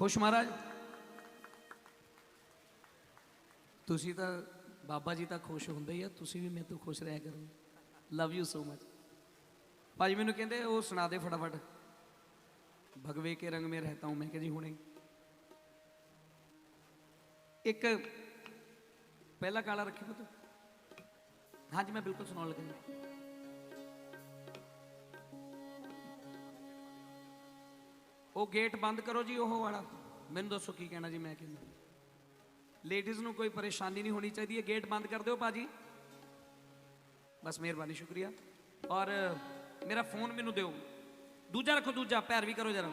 ਖੁਸ਼ ਮਹਾਰਾਜ। ਤੁਸੀਂ ਤਾਂ, ਬਾਬਾ ਜੀ ਤਾਂ ਖੁਸ਼ ਹੁੰਦੇ ਹੀ ਆ, ਤੁਸੀਂ ਵੀ ਮੇਰੇ ਤੋਂ ਖੁਸ਼ ਰਹਿ ਕਰੋ। ਲਵ ਯੂ ਸੋ ਮਚ ਭਾਜੀ ਮੈਨੂੰ ਕਹਿੰਦੇ, ਉਹ ਸੁਣਾ ਦੇ ਫਟਾਫਟ। ਭਗਵੇ ਕੇ ਰੰਗ ਮੇ ਰਹਤਾ ਹੂੰ, ਮੈਂ ਕਿਹਾ ਜੀ ਹੁਣੇ। ਇੱਕ, ਪਹਿਲਾ ਕਾਲਾ ਰੱਖੀ ਪੁੱਤ। ਹਾਂਜੀ, ਮੈਂ ਬਿਲਕੁਲ ਸੁਣਾਉਣ ਲੱਗਾ ਉਹ ਗੇਟ ਬੰਦ ਕਰੋ ਜੀ ਉਹ ਵਾਲਾ। ਮੈਨੂੰ ਦੱਸੋ ਕੀ ਕਹਿਣਾ ਜੀ, ਮੈਂ ਕਹਿੰਦਾ ਲੇਡੀਜ਼ ਨੂੰ ਕੋਈ ਪਰੇਸ਼ਾਨੀ ਨਹੀਂ ਹੋਣੀ ਚਾਹੀਦੀ ਹੈ ਗੇਟ ਬੰਦ ਕਰ ਦਿਓ ਬਾਜੀ ਬਸ ਮਿਹਰਬਾਨੀ, ਸ਼ੁਕਰੀਆ। ਔਰ ਮੇਰਾ ਫੋਨ ਮੈਨੂੰ ਦਿਓ। ਦੂਜਾ ਰੱਖੋ, ਦੂਜਾ ਪੈਰ ਵੀ ਕਰੋ ਜਰਾ।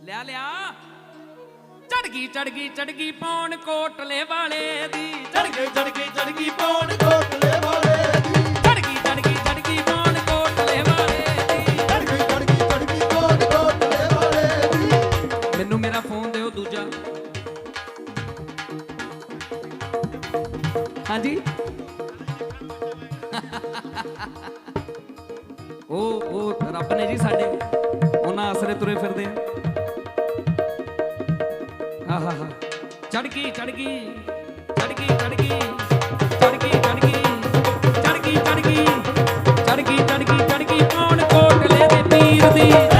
ਲਿਆ ਲਿਆ। ਚੜ ਗਈ ਚੜ ਗਈ ਚੜ ਗਈ ਪੌਣ ਕੋਟਲੇ ਵਾਲੇ ਦੀ। ਚੜ ਗਈ ਚੜ ਗਈ ਚੜ ਗਈ ਪੌਣ ਕੋਟਲੇ ਗਈ ਚੜ ਗਈ ਚੜ ਗਈ ਚੜ ਗਈ ਚੜ ਗਈ ਚੜ ਗਈ ਚੜ ਗਈ ਚੜ ਗਈ ਚੜ ਗਈ ਚੜ ਗਈ ਚੜ ਗਈ ਕੌਣ ਕੋਟਲੇ ਦੇ ਪੀਰ ਦੀ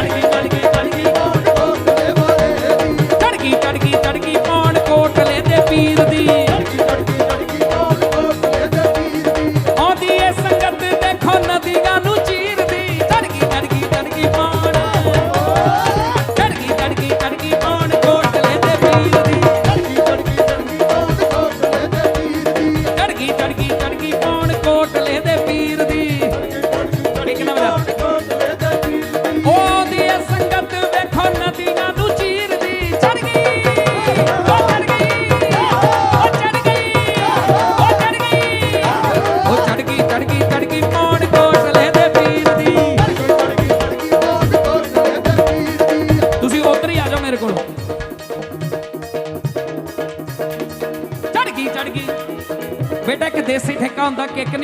ਠੇਕਾ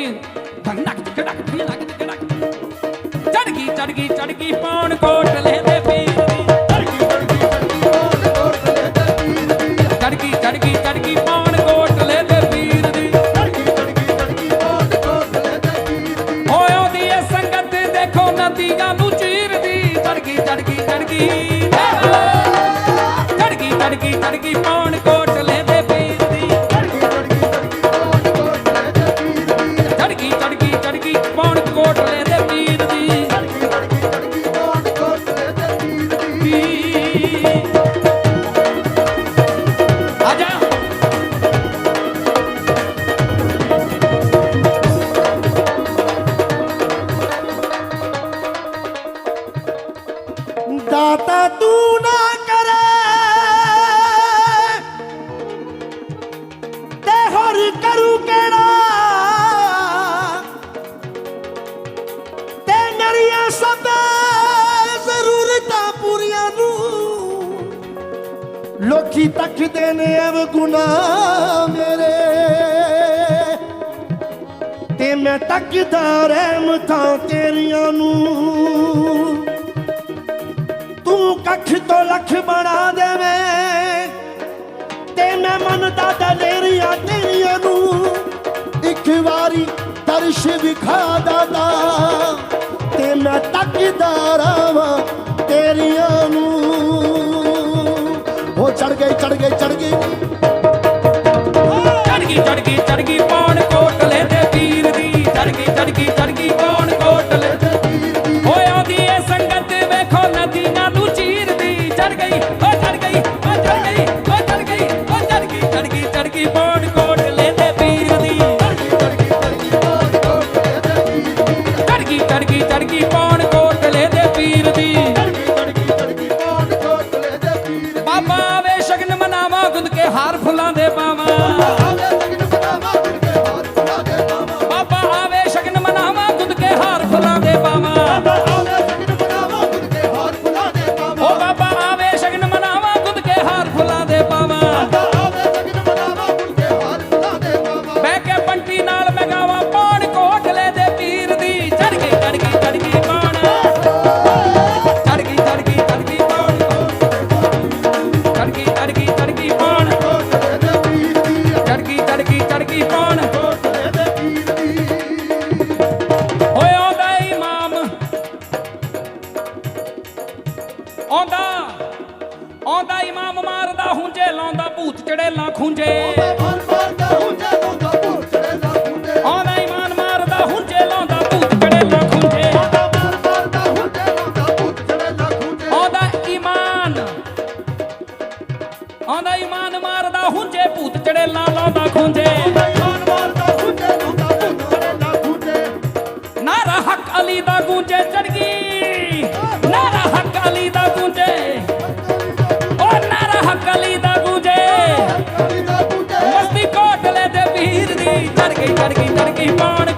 ਹੁੰਦਾ ਝੜਕ ਢੀ ਝੜਕ ਚੜ ਗਈ ਚੜ ਗਈ ਚੜ ਗਈ ਪੌਣ ਕੋਟਲੇ ਦੇ ਪੀਰ ਦੀ ਚੜ ਗਈ ਚੜ ਗਈ ਚੜ ਗਈ ਪੌਣ ਕੋਟਲੇ ਦੇ ਪੀਰ ਦੀ ਓਏ ਉਹਦੀ ਇਹ ਸੰਗਤ ਦੇਖੋ ਨਦੀਆਂ ਨੂੰ ਚੀਰਦੀ ਚੜ ਗਈ ਚੜ ਗਈ ਚੜ ਗਈ ਚੜ ਗਈ ਚੜ ਗਈ ਚੜ ਗਈ ਪੌਣ ਕੋਟਲੇ ਲੋਕੀ ਤੱਕਦੇ ਨੇ ਅਵ ਗੁਨਾਹ ਮੇਰੇ। ਤੇ ਮੈਂ ਤੱਕਦਾ ਰਹਿਮਤਾਂ ਤੇਰੀਆਂ ਨੂੰ ਤੂੰ ਕੱਖ ਤੋਂ ਲੱਖ ਬਣਾ ਦੇਵੇਂ। ਤੇ ਮੈਂ ਮੰਨਦਾ ਦਲੇਰੀਆਂ ਤੇਰੀਆਂ ਨੂੰ ਇੱਕ ਵਾਰੀ ਦਰਸ਼ ਵਿਖਾ ਦਾਦਾ ਤੇ ਮੈਂ ਤੱਕਦਾ ਰਾਵਾਂ ਤੇਰੀਆਂ ਨੂੰ ਚੜ ਗਈ ਚੜ ਗਈ ਚੜ ਗਈ। ਚੜ ਗਈ ਚੜ ਗਈ ਚੜ ਗਈ ਪੌਣ ਕੋਟਲੇ ਦੇ ਤੀਰ ਦੀ। ਚੜ ਗਈ ਚੜ ਗਈ ਚੜ ਗਈ ਪੌਣ ਕੋਟਲੇ ਹੋਇਆ ਦੀ ਏ ਸੰਗਤ, ਵੇਖੋ ਨਦੀਆਂ ਚੜੇ ਲਾ ਖੁੰਝੇ ਆਉਂਦਾ ਮਾਰਦਾ ਹੁੰਝੇ ਭੂਤ ਚੜੇ ਲਾਉਂਦਾ ਨਾਰਾ ਹਕ ਅਲੀ ਦਾ ਗੂੰਜੇ ਚੜ ਨਾਰਾ ਹਕ ਅਲੀ ਦਾ ਗੂੰਜੇ। தடுக்கி தடுக்கி பாடு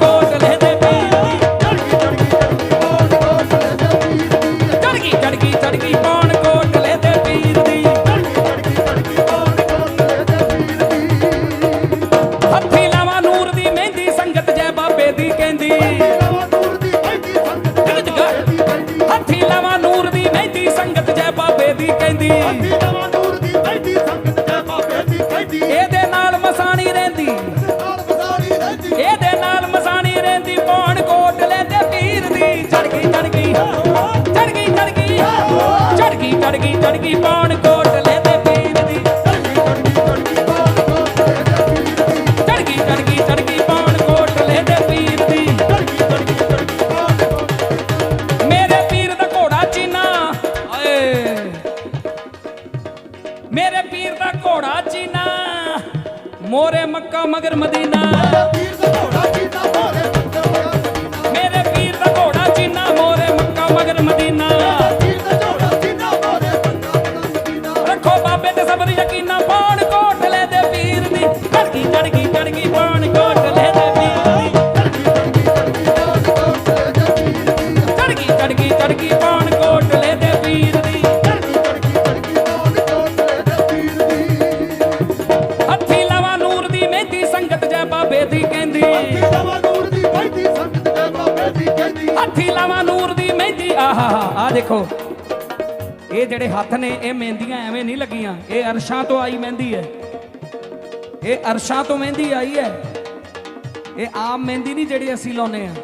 ਮੇਰੇ ਪੀਰ ਦਾ ਘੋੜਾ ਚੀਨਾ, ਮੋਰੇ ਮੱਕਾ ਮਗਰ ਮਦੀਨਾ। ਪੀਰ ਦਾ ਘੋੜਾ ਚੀਨਾ ਮੋਰੇ ਮੱਕਾ ਮਗਰ ਮਦੀਨਾ ਮੇਰੇ ਪੀਰ ਦਾ ਘੋੜਾ ਚੀਨਾ, ਮੋਰੇ ਮੱਕਾ ਮਗਰ ਮਦੀਨਾ। ਇਹ ਜਿਹੜੇ ਹੱਥ ਨੇ, ਇਹ ਮਹਿੰਦੀਆਂ ਐਵੇਂ ਨਹੀਂ ਲੱਗੀਆਂ। ਇਹ ਅਰਸ਼ਾਂ ਤੋਂ ਆਈ ਮਹਿੰਦੀ ਹੈ। ਇਹ ਅਰਸ਼ਾਂ ਤੋਂ ਮਹਿੰਦੀ ਆਈ ਹੈ। ਇਹ ਆਮ ਮਹਿੰਦੀ ਨਹੀਂ ਜਿਹੜੀ ਅਸੀਂ ਲਾਉਨੇ ਆ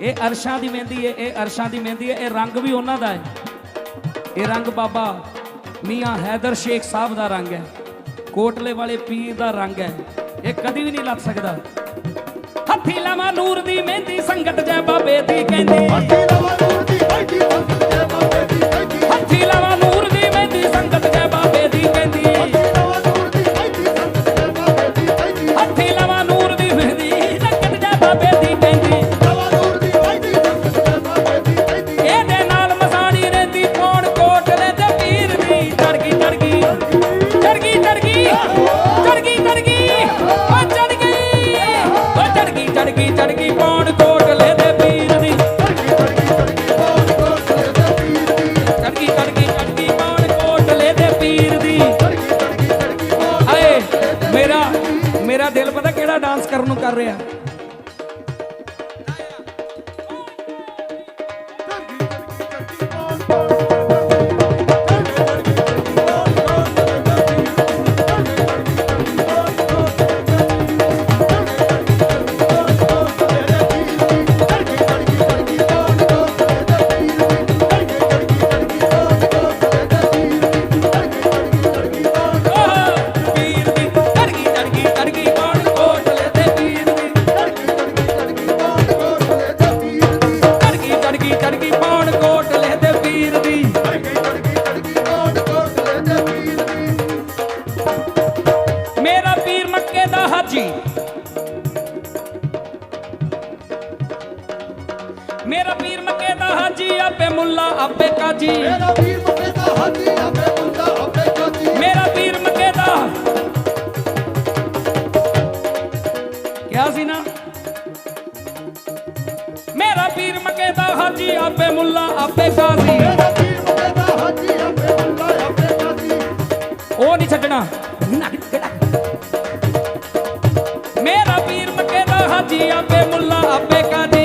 ਇਹ ਅਰਸ਼ਾਂ ਦੀ ਮਹਿੰਦੀ ਹੈ, ਇਹ ਅਰਸ਼ਾਂ ਦੀ ਮਹਿੰਦੀ ਹੈ, ਇਹ ਰੰਗ ਵੀ ਉਹਨਾਂ ਦਾ ਹੈ। ਇਹ ਰੰਗ ਬਾਬਾ ਮੀਆਂ ਹੈਦਰ ਸ਼ੇਖ ਸਾਹਿਬ ਦਾ ਰੰਗ ਹੈ। ਕੋਟਲੇ ਵਾਲੇ ਪੀਰ ਦਾ ਰੰਗ ਹੈ। ਇਹ ਕਦੀ ਵੀ ਨਹੀਂ ਲੱਗ ਸਕਦਾ। ਹੱਥੀ ਲਾਵਾ ਨੂਰ ਦੀ ਮਹਿੰਦੀ ਸੰਗਤ ਜੈ ਬਾਬੇ ਦੀ ਕਹਿੰਦੀ। ਹੱਥੀ ਲਾਵਾ ਨੂਰ ਦੀ ਮਹਿੰਦੀ ਸੰਗਤ ਜੈ Dila ਦਿਲ ਪਤਾ ਕਿਹੜਾ ਡਾਂਸ ਕਰਨ ਨੂੰ ਕਰ ਰਿਹਾ? ਆਪੇ ਮੁੱਲਾ ਆਪੇ ਕਾਜੀ। ਮੇਰਾ ਵੀਰ ਮੱਕੇ ਦਾ ਹਾਜੀ ਆਪੇ ਮੁੱਲਾ ਆਪੇ ਕਾਜੀ। ਮੇਰਾ ਵੀਰ ਮੱਕੇ ਦਾ। ਕਿਹਾ ਸੀ ਨਾ? ਮੇਰਾ ਵੀਰ ਮੱਕੇ ਦਾ ਹਾਜੀ ਆਪੇ ਮੁੱਲਾ ਆਪੇ ਕਾਜੀ। ਮੇਰਾ ਵੀਰ ਮੱਕੇ ਦਾ ਹਾਜੀ ਆਪੇ ਮੁੱਲਾ ਆਪੇ ਕਾਜੀ। ਉਹ ਨਹੀਂ ਛੱਡਣਾ। ਮੇਰਾ ਵੀਰ ਮੱਕੇ ਦਾ ਹਾਜੀ ਆਪੇ ਮੁੱਲਾ ਆਪੇ ਕਾਜੀ।